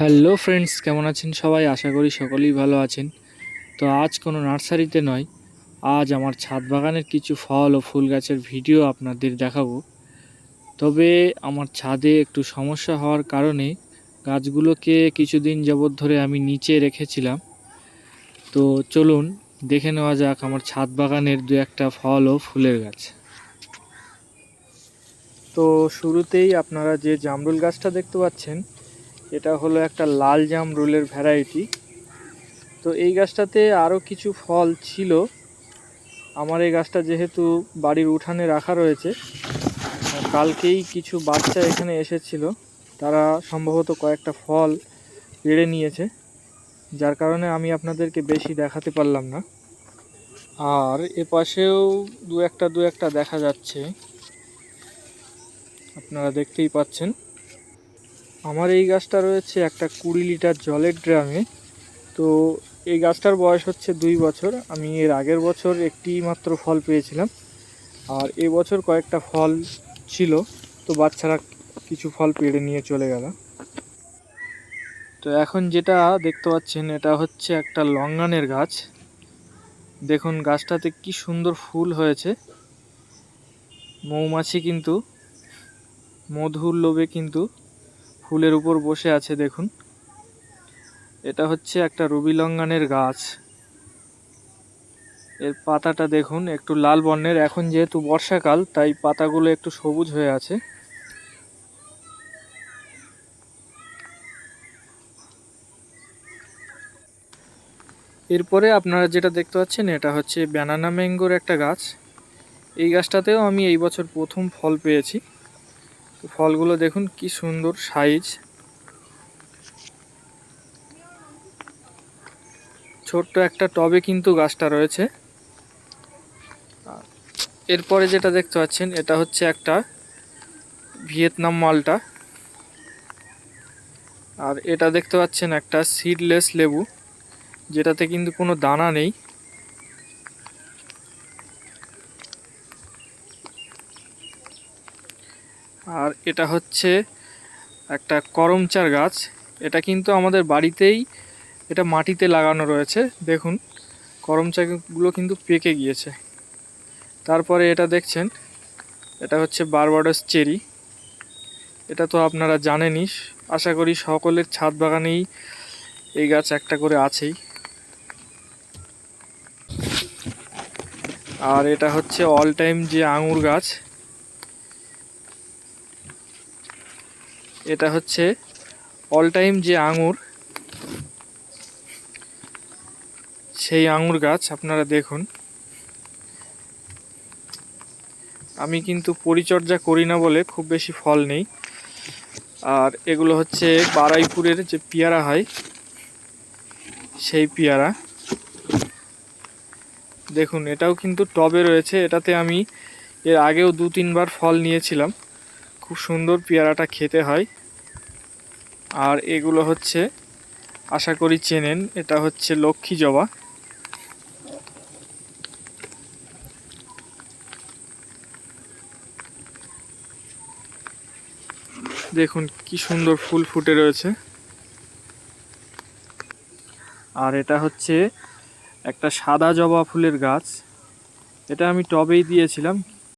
Hello friends কেমন আছেন সবাই? আশা করি সকলেই ভালো আছেন। তো আজ কোনো নার্সারিতে নয়, আজ আমার ছাদ বাগানের কিছু ফল ও ফুল গাছের ভিডিও আপনাদের দেখাবো। তবে আমার ছাদে একটু সমস্যা হওয়ার কারণে গাছগুলোকে কিছুদিন যাবৎ ধরে আমি নিচে রেখেছিলাম। তো চলুন, দেখে নেওয়া যাক আমার ছাদ বাগানের দু একটা ফল ও ফুলের গাছ। তো শুরুতেই আপনারা যে জামরুল গাছটা দেখতে পাচ্ছেন এটা হলো একটা লাল জাম জামরুলের ভ্যারাইটি তো এই গাছটাতে আরও কিছু ফল ছিল। আমার এই গাছটা যেহেতু বাড়ির উঠানে রাখা রয়েছে কালকেই কিছু বাচ্চা এখানে এসেছিল। তারা সম্ভবত কয়েকটা ফল পেড়ে নিয়েছে, যার কারণে আমি আপনাদেরকে বেশি দেখাতে পারলাম না। আর এ পাশেও দু একটা দু একটা দেখা যাচ্ছে। আপনারা দেখতেই পাচ্ছেন। আমার এই গাছটা রয়েছে একটা কুড়ি লিটার জলের ড্রামে। তো এই গাছটার বয়স হচ্ছে দুই বছর। আমি এর আগের বছর একটি মাত্র ফল পেয়েছিলাম। আর এই বছর কয়েকটা ফল ছিল। তো বাচ্চারা কিছু ফল পেড়ে নিয়ে চলে গেল। তো এখন যেটা দেখতে পাচ্ছেন, এটা হচ্ছে একটা লঙ্গানের গাছ। দেখুন, গাছটাতে কি সুন্দর ফুল হয়েছে। মৌমাছি কিন্তু, মধুর লোভে কিন্তু ফুলের উপর বসে আছে, দেখুন। এটা হচ্ছে একটা রবি লঙ্গানের গাছ। এর পাতাটা দেখুন, একটু লাল বর্ণের। এখন যেহেতু বর্ষাকাল, তাই পাতাগুলো একটু সবুজ হয়ে আছে। এরপরে আপনারা যেটা দেখতে পাচ্ছেন, এটা হচ্ছে ব্যানানা ম্যাঙ্গোর একটা গাছ। এই গাছটাতেও আমি এই বছর প্রথম ফল পেয়েছি। তো ফলগুলো দেখুন, কি সুন্দর সাইজ। ছোট্ট একটা টবে কিন্তু গাছটা রয়েছে। এরপরে যেটা দেখতে পাচ্ছেন, এটা হচ্ছে একটা ভিয়েতনাম মালটা। আর এটা দেখতে পাচ্ছেন একটা সিডলেস লেবু, যেটাতে কিন্তু কোনো দানা নেই। আর এটা হচ্ছে একটা করমচার গাছ। এটা কিন্তু আমাদের বাড়িতেই এটা মাটিতে লাগানো রয়েছে। দেখুন করমচাগুলো কিন্তু পেকে গিয়েছে। তারপরে এটা দেখছেন, এটা হচ্ছে বারবাডাস চেরি। এটা তো আপনারা জানেনই, আশা করি সকলের ছাদ বাগানেই এই গাছ একটা করে আছেই। আর এটা হচ্ছে অল টাইম যে আঙুর গাছ। এটা হচ্ছে অল টাইম যে আঙুর, সেই আঙুর গাছ আপনারা দেখুন। আমি কিন্তু পরিচর্যা করি না বলে খুব বেশি ফল নেই। আর এগুলো হচ্ছে বারাইপুরের যে পেয়ারা হয়, সেই পেয়ারা। দেখুন, এটাও কিন্তু টবে রয়েছে। এটাতে আমি এর আগেও দু তিনবার ফল নিয়েছিলাম। খুব সুন্দর পেয়ারাটা খেতে হয়। আর এগুলো হচ্ছে, আশা করি চেনেন, এটা হচ্ছে লক্ষ্মী জবা। দেখুন কি সুন্দর ফুল ফুটে রয়েছে। আর এটা হচ্ছে একটা সাদা জবা ফুলের গাছ। এটা আমি টবেই দিয়েছিলাম